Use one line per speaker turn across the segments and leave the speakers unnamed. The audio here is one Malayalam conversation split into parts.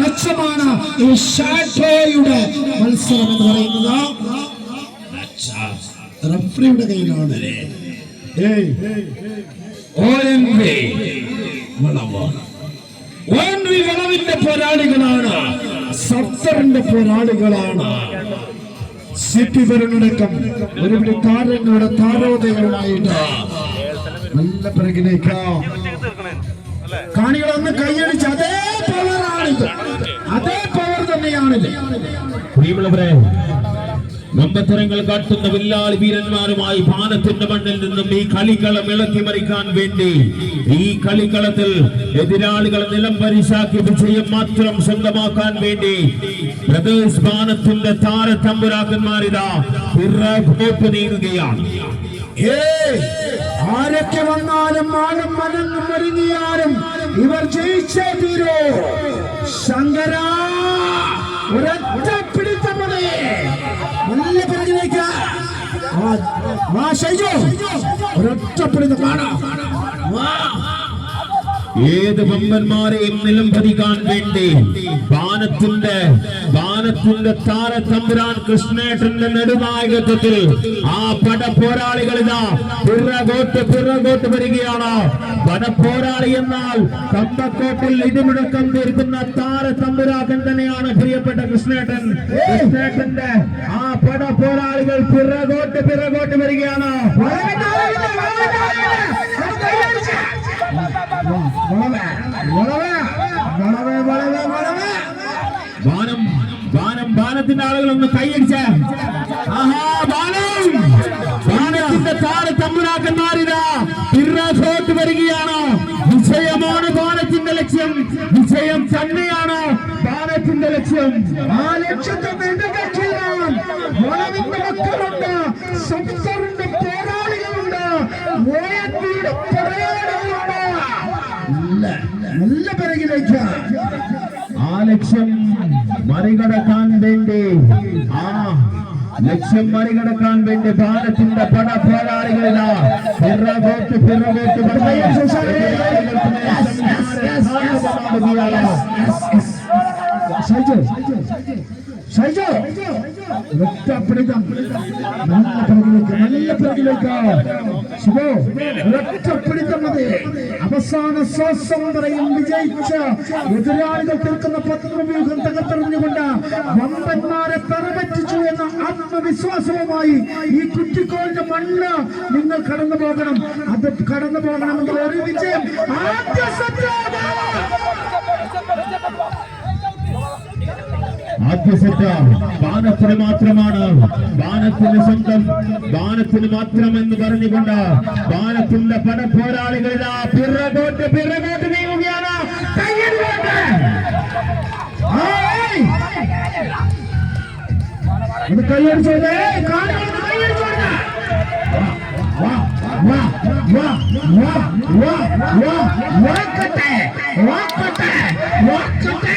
മെച്ചമാണ് ഈ ഷാഡോയുടെ മത്സരം എന്ന് പറയുന്നത്. റഫറിയുടെ കയ്യിലാണ്.
പോരാളികളാണ്.
പോരാളികളാണ്. താരങ്ങളുടെ താരോദയങ്ങളുമായിട്ട് നല്ല പിറകിലേക്ക് കാണികളൊന്ന് കൈയടിച്ച് അതേ പവറാണിത് തന്നെയാണിത്
പ്രിയമുള്ളവരെ നമ്പത്തരങ്ങൾ കാട്ടുന്ന വില്ലാളി വീരന്മാരുമായി പാനത്തിന്റെ മണ്ണിൽ നിന്നും ഈ കളിക്കളം ഇളക്കി മറിക്കാൻ വേണ്ടി ഈ കളിക്കളത്തിൽ എതിരാളികളെ നിലം പരിശാക്കി വിജയം മാത്രം സ്വന്തമാക്കാൻ വേണ്ടി പാനത്തിന്റെ താര തമ്പുരാക്കന്മാരിതാകുകയാണ് പിറകോട്ട് നീങ്ങുകയാണ്.
ആരൊക്കെ വന്നാലും ആരും മനങ്ങും ഒരുങ്ങിയാലും ഇവർ ജയിച്ചേ തീരോ. ശങ്കര ഷൈജു.
ഏത് ബമ്പന്മാരെയും നിലംപതിക്കാൻ വേണ്ടി ബാനത്തിന്റെ ബാനത്തിന്റെ താര തമ്പുരാൻ കൃഷ്ണേട്ടന്റെ നെടുനായകത്വത്തിൽ ആ പട പോരാളികൾ ഇതാ പിറകോട്ട് പിറകോട്ട് വരികയാണ്. പട പോരാളി എന്നാൽ കമ്പക്കോട്ടിൽ ഇടിമുടക്കം തീർക്കുന്ന താര തമ്പുരാക്കൻ തന്നെയാണ് കൃഷ്ണേട്ടൻ കൃഷ്ണേട്ടന്റെ ആ പട പോരാളികൾ പിറകോട്ട് പിറകോട്ട് വരികയാണ്. ബാനം ബാനം ബാനത്തിന്റെ ആളുകൾ ഒന്ന് കൈയടിച്ച. ആഹാ ബാനം ബാനത്തിന്റെ താഴെ തമ്പുരാക്കന്മാരിതാ. പിറകോട്ട് വരികയാണ്. വിജയമാണ് ബാനത്തിന്റെ ലക്ഷ്യം. വിജയം തന്നെയാണ്. ലക്ഷ്യം
ആ ലക്ഷ്യത്തെ നേടുകയാണ് വളവിന്റെ മക്കളുണ്ട് സംസാറിന്റെ പോരാളികളുണ്ട് ഓയത്തിയുടെ പോരാളികളുണ്ട്. നല്ല പിറകിലേക്ക്.
ആ ലക്ഷ്യം മറികടക്കാൻ വേണ്ടി ആ ലക്ഷ്യം മറികടക്കാൻ വേണ്ടി ഭാരത്തിന്റെ പട പോരാളികളിതാ. പിറകോട്ട് പിറകോട്ട്
പിടിതം നല്ല നല്ല അവസാന ശ്വാസം വിജയിച്ച എതിരാളികൾ തീർക്കുന്ന പത്രവ്യൂഹം തകർത്തെറിഞ്ഞുകൊണ്ട് വമ്പന്മാരെ പെറപറ്റിച്ചു എന്ന ആത്മവിശ്വാസവുമായി ഈ കുറ്റിക്കോളിന്റെ മണ്ണ് നിങ്ങൾ കടന്നു പോകണം അത് കടന്നു പോകണമെങ്കിൽ ഒരു വിജയം. ആദ്യ
ആദ്യസത്താണ് ബാണത്തിന് മാത്രമാണ് ബാണത്തിന് സ്വന്തം ബാണത്തിന് മാത്രം എന്ന് പറഞ്ഞുകൊണ്ട് ബാണത്തിന്റെ പടപ്പോരാളികളിൽ ആ പിറകോട്ട് പിറകോട്ട് നീങ്ങുകയാണ്
കയ്യടിച്ചോട്ടെ വാക്കട്ടെ വാക്കട്ടെ വാക്കട്ടെ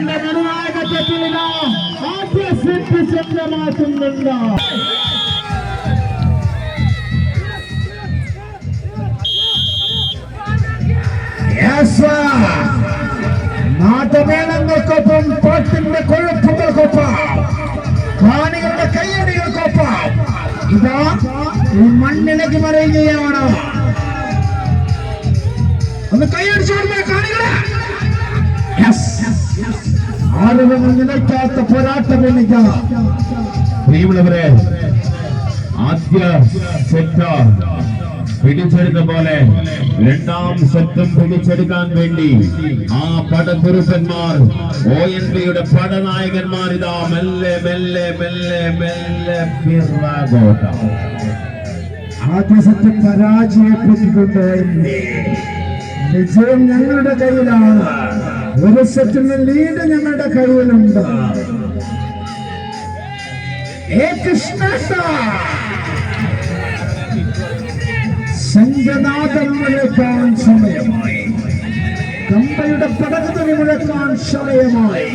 കൃഷ്ണേട്ടന്റെ നിർണായകത്വത്തിലിതാ ആദ്യ സെറ്റ് സ്വന്തമാക്കുന്നുണ്ട്
നാട്ടുമേളങ്ങൾക്കൊപ്പം പാട്ടിന്റെ കുഴപ്പങ്ങൾക്കൊപ്പം കാണികളുടെ കയ്യടികൾക്കൊപ്പം ഇതാ ഈ മണ്ണിലേക്ക് മറിയുകയാണ് ഒന്ന് കൈയടിച്ചു ആളുകൾ നിലയ്ക്കാത്ത പോരാട്ടം എണ്ണിക്കാം
പ്രിയമുള്ളവരെ ആദ്യ സെറ്റ് പിടിച്ചെടുത്ത പോലെ രണ്ടാം സെറ്റും പിടിച്ചെടുക്കാൻ വേണ്ടി ആ പടപുരുഷന്മാർ ഒ എൻ പിയുടെ പടനായകന്മാർ ഇതാ മെല്ലെ മെല്ലെ മെല്ലെ മെല്ലെ പിറകോട്ട.
ആദ്യ സെറ്റ് പരാജയപ്പെട്ടിട്ടുണ്ട്. വിജയം ഞങ്ങളുടെ കയ്യിലാണ്. സെറ്റിന് ലീഡ് ഞങ്ങളുടെ കഴിവിലുണ്ട് ഏ കൃഷ്ണേട്ട സംഘനാഥം മുഴക്കാൻ സമയമായി. കമ്പയുടെ പടകത്തിന് മുഴക്കാൻ സമയമായി.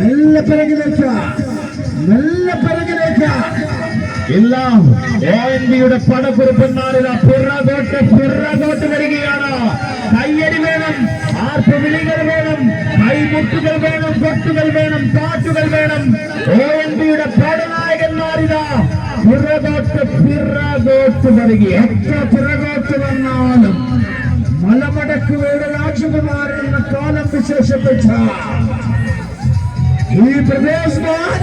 നല്ല പിറകിലേക്ക്. നല്ല പിറകിലേക്ക്.
എല്ലാം ഓ എൻ പിയുടെ പടക്കുറുപ്പന്മാരിതാ പിറകോട്ട് പിറകോട്ട് വരികയാണ്. കയ്യടി വേണം ആർപ്പ് വിളികൾ വേണം കൈമുട്ടുകൾ വേണം കൊട്ടുകൾ വേണം പാട്ടുകൾ വേണം. ഒ എൻ പിയുടെ പടനായകന്മാരിതാ പിറകോട്ട് പിറകോട്ട് വരികി
എത്ര പിറകോട്ട് വന്നാലും മലമടക്കുകളുടെ രാജകുമാരൻ എന്ന കാലം വിശേഷപ്പെട്ട ഈ പ്രദേശമാണ്